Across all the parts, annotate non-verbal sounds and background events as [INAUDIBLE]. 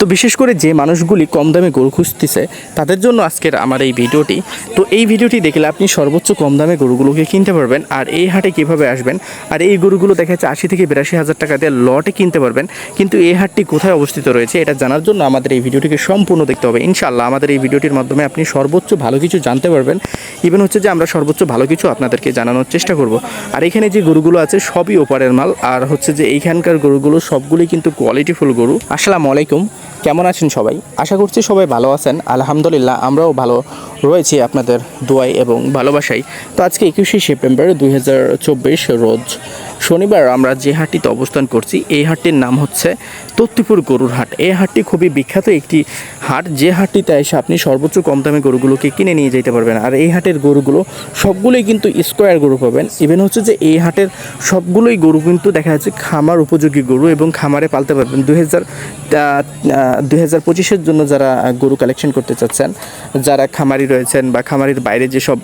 তো বিশেষ করে যে মানুষগুলি কম দামে গরু খুঁজতেছে, তাদের জন্য আজকের আমার এই ভিডিওটি। তো এই ভিডিওটি দেখলে আপনি সর্বোচ্চ কম দামে গরুগুলোকে কিনতে পারবেন, আর এই হাটে কীভাবে আসবেন, আর এই গরুগুলো দেখা যাচ্ছে আশি থেকে বিরাশি হাজার টাকা দিয়ে লটে কিনতে পারবেন, কিন্তু এই হাটটি কোথায় অবস্থিত রয়েছে এটা জানার জন্য আমাদের এই ভিডিওটিকে সম্পূর্ণ দেখতে হবে। ইনশাল্লাহ আমাদের এই ভিডিওটির মাধ্যমে আপনি সর্বোচ্চ ভালো কিছু জানতে পারবেন। ইভেন হচ্ছে যে আমরা সর্বোচ্চ ভালো কিছু আপনাদেরকে জানানোর চেষ্টা করব। আর এখানে যে গরুগুলো আছে সবই ওপারের মাল, আর হচ্ছে যে এইখানকার গরুগুলো সবগুলোই কিন্তু কোয়ালিটিফুল গরু। আসসালামু আলাইকুম। কেমন আছেন সবাই? আশা করছি সবাই ভালো আছেন। আলহামদুলিল্লাহ, আমরাও ভালো রয়েছি আপনাদের দোয়াই এবং ভালোবাসাই তো আজকে একুশে সেপ্টেম্বর দুই হাজার চব্বিশ রোজ শনিবার আমরা যে হাটটিতে অবস্থান করছি, এই হাটটির নাম হচ্ছে তত্তিপুর গরুর হাট। এই হাটটি খুবই বিখ্যাত একটি হাট। যে হাটটিতে এসে আপনি সর্বোচ্চ কম দামে গরুগুলোকে কিনে নিয়ে যেতে পারবেন। আর এই হাটের গরুগুলো সবগুলোই কিন্তু স্কোয়ার গরু পাবেন। ইভেন হচ্ছে যে এই হাটের সবগুলোই গরু কিন্তু দেখা যাচ্ছে খামার উপযোগী গরু এবং খামারে পালতে পারবেন। দুই হাজার দুই হাজার পঁচিশের জন্য যারা গরু কালেকশন করতে চাচ্ছেন, যারা খামারি রয়েছেন বা খামারির বাইরে যেসব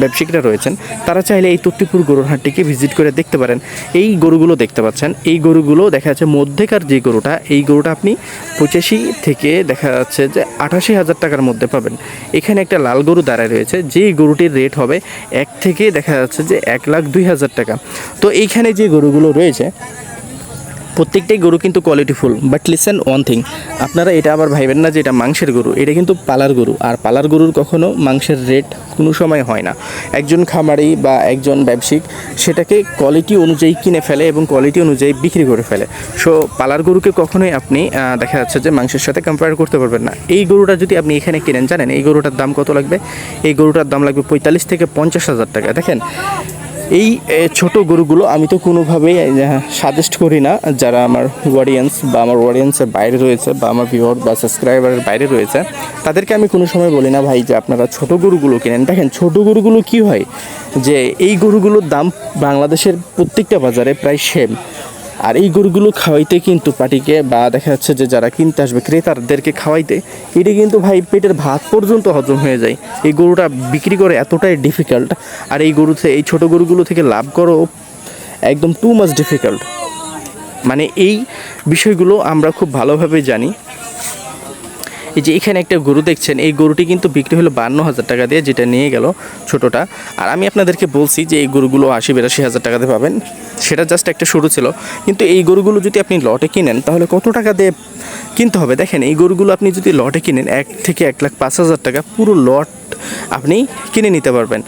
ব্যবসায়িকরা রয়েছেন, তারা চাইলে এই তত্তিপুর গরুর হাটটিকে ভিজিট করে দেখতে পারেন। এই গরুগুলো দেখতে পাচ্ছেন। এই গরুগুলো দেখা যাচ্ছে মধ্যেকার যে গরুটা, এই গরুটা আপনি পঁচাশি থেকে দেখা যাচ্ছে যে আঠাশি হাজার টাকার মধ্যে পাবেন। এখানে একটা লাল গরু দাঁড়ায় রয়েছে যে গরুটির রেট হবে এক থেকে দেখা যাচ্ছে যে এক লাখ দুই হাজার টাকা। তো এইখানে যে গরুগুলো রয়েছে প্রত্যেকটাই গরু কিন্তু qualityful but listen one thing আপনারা এটা আবার ভাইবেন না যে এটা মাংসের গরু, এটা কিন্তু পালার গরু, আর পালার গরুর কখনো মাংসের রেট কোনো সময় হয় না। একজন খামারি বা একজন ব্যবসায়িক সেটাকে কোয়ালিটি অনুযায়ী কিনে ফেলে এবং কোয়ালিটি অনুযায়ী বিক্রি করে ফেলে। সো পালার গরুকে কখনোই আপনি দেখা যাচ্ছে যে মাংসের সাথে কম্পেয়ার করতে পারবেন না। এই গরুটা যদি আপনি এখানে কিনেন, জানেন এই গরুটার দাম কত লাগবে? এই গরুটার দাম লাগবে পঁয়তাল্লিশ থেকে পঞ্চাশ হাজার টাকা। দেখেন এই ছোট গরুগুলো আমি তো কোনোভাবেই সাজেস্ট করি না। যারা আমার অডিয়েন্স বা আমার অডিয়েন্সের বাইরে রয়েছে বা আমার ভিউয়ার বা সাবস্ক্রাইবারের বাইরে রয়েছে, তাদেরকে আমি কোনো সময় বলি না, ভাই, যে আপনারা ছোট গরুগুলো কিনেন। দেখেন, ছোট গরুগুলো কি হয়? যে এই গরুগুলোর দাম বাংলাদেশের প্রত্যেকটা বাজারে প্রায় সেম আর এই গরুগুলো খাওয়াইতে কিন্তু পাটিকে বা দেখা যাচ্ছে যে যারা কিনতে আসবে ক্রেতাদেরকে খাওয়াইতে, এটা কিন্তু ভাই পেটের ভাত পর্যন্ত হজম হয়ে যায়। এই গরুটা বিক্রি করে এতটাই ডিফিকাল্ট আর এই গরুতে, এই ছোট গরুগুলো থেকে লাভ করো একদম টু মাচ ডিফিকাল্ট মানে এই বিষয়গুলো আমরা খুব ভালোভাবে জানি। এই যে এখানে একটা গরু দেখছেন, এই গরুটি কিন্তু বিক্রি হলো বান্ন হাজার টাকা দিয়ে, যেটা নিয়ে গেল ছোটোটা। আর আমি আপনাদেরকে বলছি যে এই গরুগুলো আশি, বিরাশি হাজার টাকাতে পাবেন। সেটা জাস্ট একটা শুরু ছিল। কিন্তু এই গরুগুলো যদি আপনি লটে কিনেন, তাহলে কত টাকা দিয়ে কিনতে হবে? দেখেন, এই গরুগুলো আপনি যদি লটে কিনেন, এক থেকে এক লাখ পাঁচ হাজার টাকা পুরো লট আপনি কিনে নিতে পারবেন।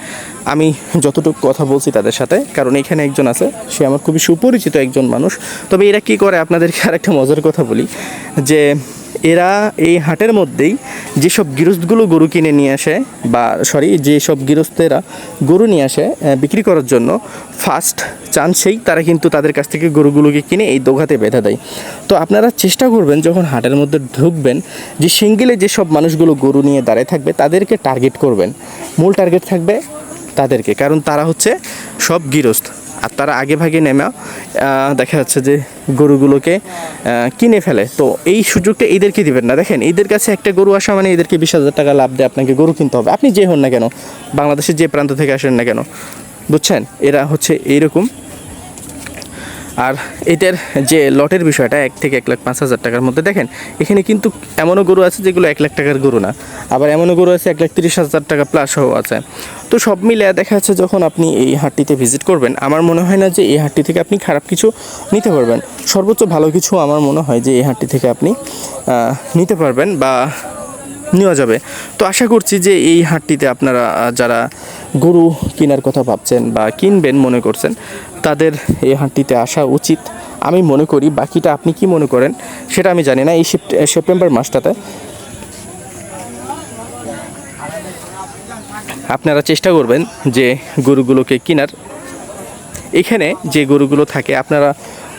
আমি যতটুকু কথা বলছি তাদের সাথে, কারণ এখানে একজন আছে, সে আমার খুবই সুপরিচিত একজন মানুষ। তবে এরা কি করে? আপনাদেরকে আর একটা মজার কথা বলি, যে এরা এই হাটের মধ্যেই যেসব গৃহস্থগুলো গরু কিনে নিয়ে আসে বা সরি যেসব গৃহস্থেরা গরু নিয়ে আসে বিক্রি করার জন্য ফার্স্ট চান্সেই তারা কিন্তু তাদের কাছ থেকে গরুগুলোকে কিনে এই দোঘাতে বেঁধে দেয়। তো আপনারা চেষ্টা করবেন যখন হাটের মধ্যে ঢুকবেন যে সিঙ্গেলে যেসব মানুষগুলো গরু নিয়ে দাঁড়ায় থাকবে তাদেরকে টার্গেট করবেন। মূল টার্গেট থাকবে তাদেরকে, কারণ তারা হচ্ছে সব গৃহস্থ। আর তারা আগে ভাগে নেমে দেখা যাচ্ছে যে গরুগুলোকে কিনে ফেলে। তো এই সুযোগটা এদেরকে দিবেন না। দেখেন, এদের কাছে একটা গরু আসা মানে এদেরকে বিশ হাজার টাকা লাভ দেয় আপনাকে গরু কিনতে হবে। আপনি যে হন না কেন, বাংলাদেশের যে প্রান্ত থেকে আসেন না কেন, বুঝছেন? এরা হচ্ছে এইরকম। আর এটার যে লটের বিষয়টা, এক থেকে এক লাখ পাঁচ হাজার টাকার মধ্যে দেখেন, এখানে কিন্তু এমনও গরু আছে যেগুলো এক লাখ টাকার গরু না, আবার এমনও গরু আছে এক লাখ তিরিশ হাজার টাকা প্লাসও আছে। তো সব মিলে দেখা যাচ্ছে যখন আপনি এই হাটটিতে ভিজিট করবেন, আমার মনে হয় না যে এই হাটটি থেকে আপনি খারাপ কিছু নিতে পারবেন। সর্বোচ্চ ভালো কিছু আমার মনে হয় যে এই হাটটি থেকে আপনি নিতে পারবেন বা নেওয়া যাবে। তো আশা করছি যে এই হাটটিতে আপনারা যারা গরু কেনার কথা ভাবছেন বা কিনবেন মনে করছেন তাদের এই হাটটিতে আসা উচিত। আমি মনে করি বাকিটা আপনি কি মনে করেন সেটা আমি জানি না এই সেপ্টে- সেপ্টেম্বর মাসটাতে। আপনারা চেষ্টা করবেন যে গরুগুলোকে কেনার। এখানে যে গরুগুলো থাকে আপনারা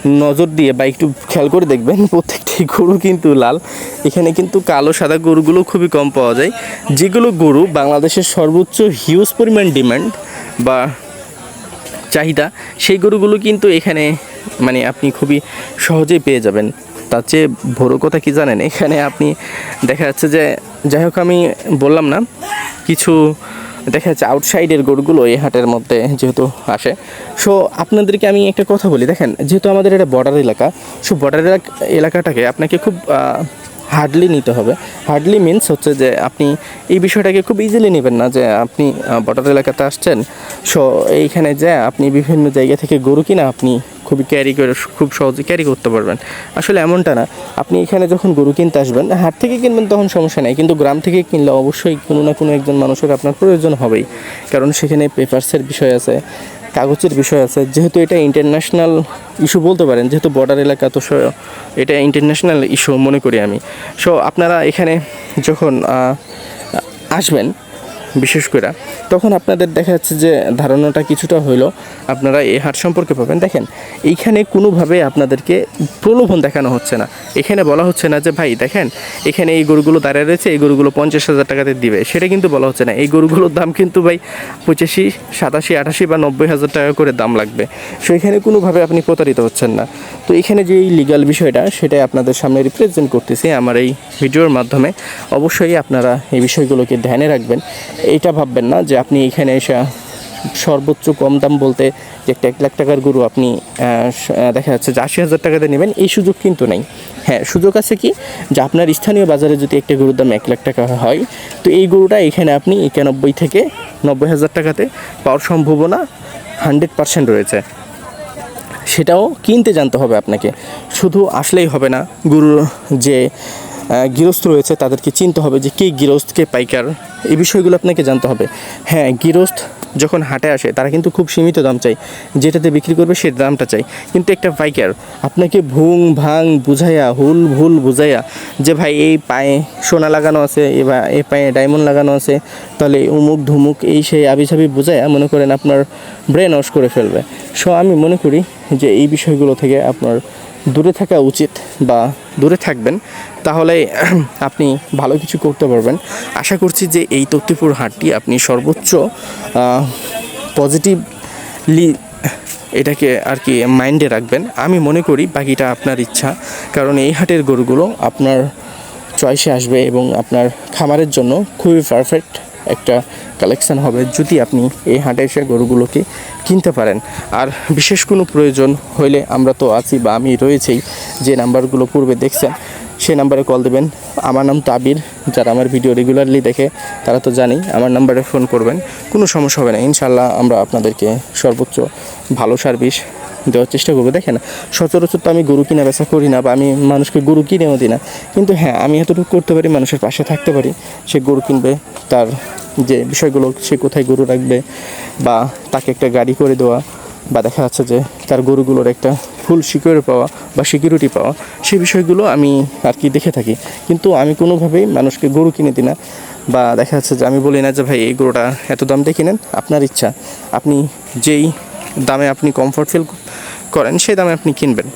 নজর দিয়ে বা একটু খেয়াল করে দেখবেন, প্রত্যেকটি গরু কিন্তু লাল। এখানে কিন্তু কালো, সাদা গরুগুলো খুবই কম পাওয়া যায়। যেগুলো গরু বাংলাদেশের সর্বোচ্চ হিউজ পরিমাণ ডিমান্ড বা চাহিদা, সেই গরুগুলো কিন্তু এখানে মানে আপনি খুবই সহজেই পেয়ে যাবেন। তার চেয়ে বড় কথা কী জানেন? এখানে আপনি দেখা যাচ্ছে যে, যাই হোক আমি বললাম না, কিছু দেখা যাচ্ছে আউটসাইডের গরুগুলো এই হাটের মধ্যে যেহেতু আসে। সো আপনাদেরকে আমি একটা কথা বলি। দেখেন, যেহেতু আমাদের এটা বর্ডার এলাকা সো বর্ডার এলাকাটাকে আপনাকে খুব হার্ডলি নিতে হবে। হার্ডলি মিনস হচ্ছে যে আপনি এই বিষয়টাকে খুব ইজিলি নেবেন না যে আপনি বর্ডার এলাকাতে আসছেন সো এইখানে যে আপনি বিভিন্ন জায়গা থেকে গরু কিনা আপনি খুবই ক্যারি করে, খুব সহজে ক্যারি করতে পারবেন। আসলে এমনটা না, আপনি এখানে যখন গরু কিনতে আসবেন, হাট থেকে কিনবেন তখন সমস্যা নেই, কিন্তু গ্রাম থেকে কিনলে অবশ্যই কোনো না কোনো একজন মানুষের আপনার প্রয়োজন হবেই। কারণ সেখানে পেপার্সের বিষয় আছে কাগজের বিষয় আছে। যেহেতু এটা ইন্টারন্যাশনাল ইস্যু বলতে পারেন, যেহেতু বর্ডার এলাকা, তো এটা ইন্টারন্যাশনাল ইস্যু মনে করি আমি। সো আপনারা এখানে যখন আসবেন বিশেষ করে। তখন আপনাদের দেখা যাচ্ছে যে ধারণাটা কিছুটা হইল। আপনারা এই হাট সম্পর্কে পাবেন। দেখেন, এইখানে কোনোভাবে আপনাদেরকে প্রলোভন দেখানো হচ্ছে না। এখানে বলা হচ্ছে না যে, ভাই, দেখেন, এখানে এই গরুগুলো দাঁড়িয়ে রয়েছে, এই গরুগুলো পঞ্চাশ হাজার টাকাতে দিবে। সেটা কিন্তু বলা হচ্ছে না। এই গরুগুলোর দাম কিন্তু, ভাই, পঁচাশি, সাতাশি, আটাশি বা নব্বই হাজার টাকা করে দাম লাগবে। সো, এখানে কোনোভাবে আপনি প্রতারিত হচ্ছেন না। তো এখানে যে এই লিগাল বিষয়টা, সেটাই আপনাদের সামনে রিপ্রেজেন্ট করতেছি আমার এই ভিডিওর মাধ্যমে। অবশ্যই আপনারা এই বিষয়গুলোকে ধ্যানে রাখবেন। এইটা ভাববেন না যে আপনি এখানে এসে সর্বোচ্চ কম দাম বলতে যে একটা এক লাখ টাকার গরু আপনি দেখা যাচ্ছে যে আশি হাজার টাকাতে নেবেন, এই সুযোগ কিন্তু নেই। হ্যাঁ সুযোগ আছে কি? যে আপনার স্থানীয় বাজারে যদি একটা গরুর দাম এক লাখ টাকা হয়, তো এই গরুটা এখানে আপনি একানব্বই থেকে নব্বই হাজার টাকাতে পাওয়ার সম্ভাবনা হান্ড্রেড পার্সেন্ট রয়েছে। সেটাও কিনতে জানতে হবে আপনাকে। শুধু আসলেই হবে না, গরুর যে গৃহস্থ রয়েছে, তাদেরকে চিনতে হবে যে কে গৃহস্থ, কে পাইকার। এই বিষয়গুলো আপনাকে জানতে হবে। হ্যাঁ গৃহস্থ যখন হাটে আসে, তারা কিন্তু খুব সীমিত দাম চাই যেটাতে বিক্রি করবে, সে দামটা চাই কিন্তু একটা পাইকার, আপনাকে ভুং ভাং বুঝাইয়া, হুল ভুল বুঝাইয়া যে, ভাই, এই পায়ে সোনা লাগানো আছে এবার এই পায়ে ডায়মন্ড লাগানো আছে, তাহলে উমুক ধুমুক এই সেই আবি ছাবি বুঝাইয়া মনে করেন আপনার ব্রেন ওয়াশ করে ফেলবে। সো আমি মনে করি যে, এই বিষয়গুলো থেকে আপনার দূরে থাকা উচিত বা দূরে থাকবেন, তাহলে [CLEARS THROAT] আপনি ভালো কিছু করতে পারবেন। আশা করছি যে এই তক্তিপুর হাটটি আপনি সর্বোচ্চ পজিটিভলি এটাকে আর কি মাইন্ডে রাখবেন। আমি মনে করি বাকিটা আপনার ইচ্ছা, কারণ এই হাটের গরুগুলো আপনার চয়েসে আসবে এবং আপনার খামারের জন্য খুবই পারফেক্ট একটা কালেকশন হবে যদি আপনি এই হাটে এসে গরুগুলোকে কিনতে পারেন। আর বিশেষ কোনো প্রয়োজন হইলে আমরা তো আছি বা আমি রয়েছেই, যে নাম্বারগুলো পূর্বে দেখছেন, সেই নাম্বারে কল দেবেন। আমার নাম তাবির, যারা আমার ভিডিও রেগুলারলি দেখে, তারা তো জানেই, আমার নাম্বারে ফোন করবেন। কোনো সমস্যা হবে না ইনশাল্লাহ আমরা আপনাদেরকে সর্বোচ্চ ভালো সার্ভিস দেওয়ার চেষ্টা করব। দেখেন, সচরাচর তো আমি গরু কিনা বেচা করি না বা আমি মানুষকে গরু কিনেও দিই না। কিন্তু হ্যাঁ আমি এতটুকু করতে পারি, মানুষের পাশে থাকতে পারি, সে গরু কিনবে, তার যে বিষয়গুলো সে কোথায় গরু রাখবে বা তাকে একটা গাড়ি করে দেওয়া বা দেখা যাচ্ছে যে তার গরুগুলোর একটা ফুল সিকিউর পাওয়া বা সিকিউরিটি পাওয়া সেই বিষয়গুলো আমি আর কি দেখে থাকি। কিন্তু আমি কোনোভাবেই মানুষকে গরু কিনে দিই না বা দেখা যাচ্ছে যে আমি বলি না যে, ভাই, এই গরুটা এত দাম দিয়ে কিনেন, আপনার ইচ্ছা। আপনি যেই দামে আপনি কমফর্ট ফিল করেন, সেই দামে আপনি কিনবেন।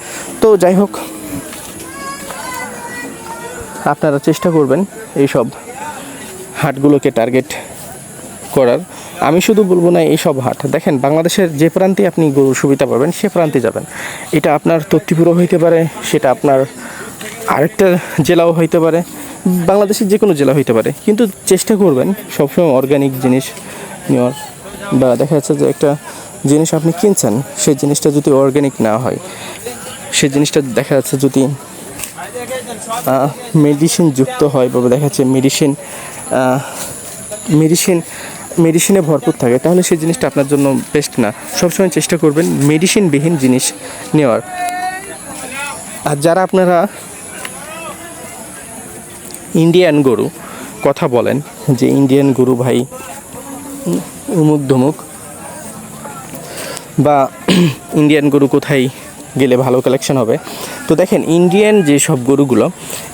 তো যাই হোক, আপনারা চেষ্টা করবেন এইসব হাটগুলোকে টার্গেট করার। আমি শুধু বলব না, এইসব হাট। দেখেন, বাংলাদেশের যে প্রান্তে আপনি গরুর সুবিধা পাবেন, সে প্রান্তে যাবেন। এটা আপনার তত্ত্বপুরও হইতে পারে, সেটা আপনার আরেকটা জেলাও হইতে পারে, বাংলাদেশের যে কোনো জেলা হইতে পারে। কিন্তু চেষ্টা করবেন সবসময় অর্গানিক জিনিস নেওয়ার। বা দেখা যাচ্ছে যে একটা জিনিস আপনি কিনছেন, সেই জিনিসটা যদি অর্গানিক না হয়, সেই জিনিসটা দেখা যাচ্ছে যদি মেডিসিন যুক্ত হয়, বা দেখা যাচ্ছে মেডিসিন মেডিসিন মেডিসিনে ভরপুর থাকে তাহলে সেই জিনিসটা আপনার জন্য বেস্ট না। সবসময় চেষ্টা করবেন মেডিসিনবিহীন জিনিস নেওয়ার। আর যারা আপনারা ইন্ডিয়ান গরু কথা বলেন যে ইন্ডিয়ান গরু ভাই উম, উমুক ধুমুক বা ইন্ডিয়ান গরু কোথায় গেলে ভালো কালেকশন হবে। তো দেখেন ইন্ডিয়ান যে সব গরুগুলো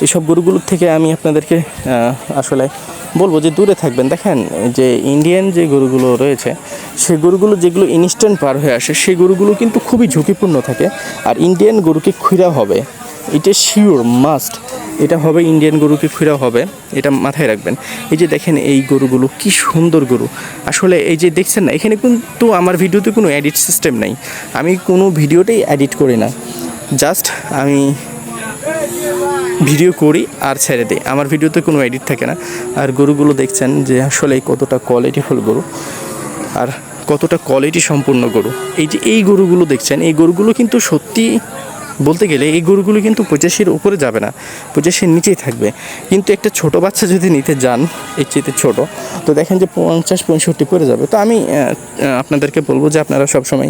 এই সব গরুগুলোর থেকে আমি আপনাদেরকে আসলে বলব যে দূরে থাকবেন। দেখেন, যে ইন্ডিয়ান যে গরুগুলো রয়েছে, সেই গরুগুলো যেগুলো ইনস্ট্যান্ট পার হয়ে আসে, সেই গরুগুলো কিন্তু খুবই ঝুঁকিপূর্ণ থাকে। আর ইন্ডিয়ান গরুকে খুঁড়া হবে। এটা শিওর মাস্ট এটা হবে ইন্ডিয়ান গরুকে খুঁড়া হবে। এটা মাথায় রাখবেন। এই যে দেখেন, এই গরুগুলো কি সুন্দর গরু। আসলে এই যে দেখছেন না, এখানে কিন্তু আমার ভিডিওতে কোনো এডিট সিস্টেম নাই। আমি কোনো ভিডিওতেই এডিট করি না। জাস্ট আমি ভিডিও করি আর ছেড়ে দিই। আমার ভিডিওতে কোনো এডিট থাকে না। আর গরুগুলো দেখছেন যে আসলে কতটা কোয়ালিটি কোয়ালিটিফুল গরু আর কতটা কোয়ালিটি সম্পূর্ণ গরু। এই যে এই গরুগুলো দেখছেন, এই গরুগুলো কিন্তু সত্যি বলতে গেলে এই গরুগুলো কিন্তু পঁচাশির উপরে যাবে না পঁচাশির নিচেই থাকবে। কিন্তু একটা ছোট বাচ্চা যদি নিতে যান, এর চেয়ে ছোট, তো দেখেন যে পঞ্চাশ, পঁয়ষট্টি পড়ে যাবে। তো আমি আপনাদেরকে বলব যে আপনারা সবসময়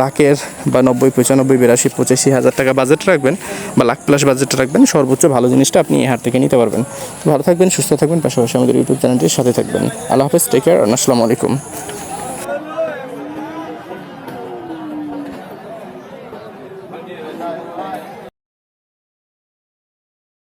লাখের বা নব্বই, পঁচানব্বই, বিরাশি, পঁচাশি হাজার টাকা বাজেট রাখবেন বা লাখ প্লাস বাজেট রাখবেন। সর্বোচ্চ ভালো জিনিসটা আপনি এই হাট থেকে নিতে পারবেন। ভালো থাকবেন, সুস্থ থাকবেন। পাশাপাশি আমাদের ইউটিউব চ্যানেলটির সাথে থাকবেন। আল্লাহ হাফেজ টেক কেয়ার আসসালামু আলাইকুম।